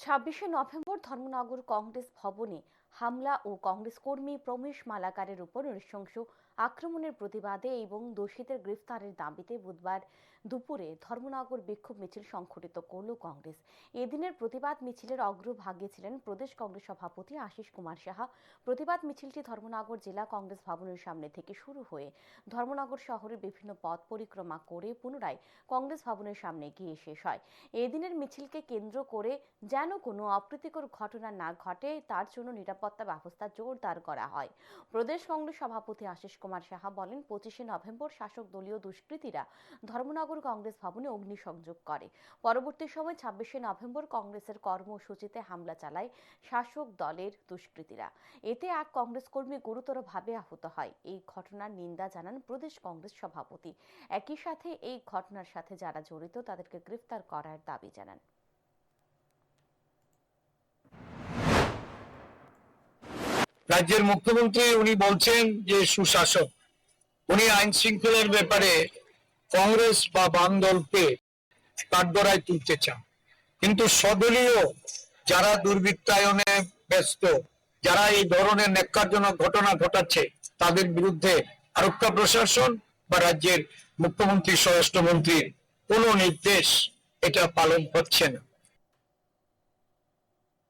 ছাব্বিশে নভেম্বর ধর্মনগর কংগ্রেস ভবনে হামলা ও কংগ্রেস কর্মী প্রমেশ মালাকারের উপর নৃশংস আক্রমণের প্রতিবাদে এবং দোষীদের গ্রেফতারের দাবিতে বুধবার দুপুরে ধর্মনগর বিক্ষোভ মিছিল সংঘটিত করল কংগ্রেস। এদিনের প্রতিবাদ মিছিলের অগ্রভাগে ছিলেন প্রদেশ কংগ্রেস সভাপতি আশিস কুমার সাহা। প্রতিবাদ মিছিলটি ধর্মনগর জেলা কংগ্রেস ভবনের সামনে থেকে শুরু হয়ে ধর্মনগর শহরের বিভিন্ন পথ পরিক্রমা করে পুনরায় কংগ্রেস ভবনের সামনে গিয়ে শেষ হয়। এদিনের মিছিলকে কেন্দ্র করে যেন কোনো অপ্রীতিকর ঘটনা না ঘটে, তার জন্য নিরাপত্তা ব্যবস্থা জোরদার করা হয়। প্রদেশ কংগ্রেস সভাপতি আশিস কুমার সাহা বলেন, পঁচিশে নভেম্বর শাসক দলীয় দুষ্কৃতীরা ধর্মনগর কংগ্রেস ভবনে অগ্নিসংযোগ করে। পরবর্তী সময় ছাব্বিশে নভেম্বর কংগ্রেসের কর্মসূচিতে হামলা চালায় শাসক দলের দুষ্কৃতীরা। এতে এক কংগ্রেস কর্মী গুরুতরভাবে আহত হয়। এই ঘটনার নিন্দা জানান প্রদেশ কংগ্রেস সভাপতি। একই সাথে এই ঘটনার সাথে যারা জড়িত, তাদেরকে গ্রেফতার করার দাবি জানান। রাজ্যের মুখ্যমন্ত্রী উনি বলছেন যে সুশাসক, উনি আইন শৃঙ্খলার ব্যাপারে কংগ্রেস বা বাম দলকে কাঠগড়ায় তুলতে চান। কিন্তু সদলীয় যারা দুর্বৃত্তায়নে ব্যস্ত, যারা এই ধরনের নেককারজনক ঘটনা ঘটাচ্ছে, তাদের বিরুদ্ধে আরক্ষা প্রশাসন বা রাজ্যের মুখ্যমন্ত্রী, স্বরাষ্ট্রমন্ত্রীর কোনো নির্দেশ এটা পালন হচ্ছে না।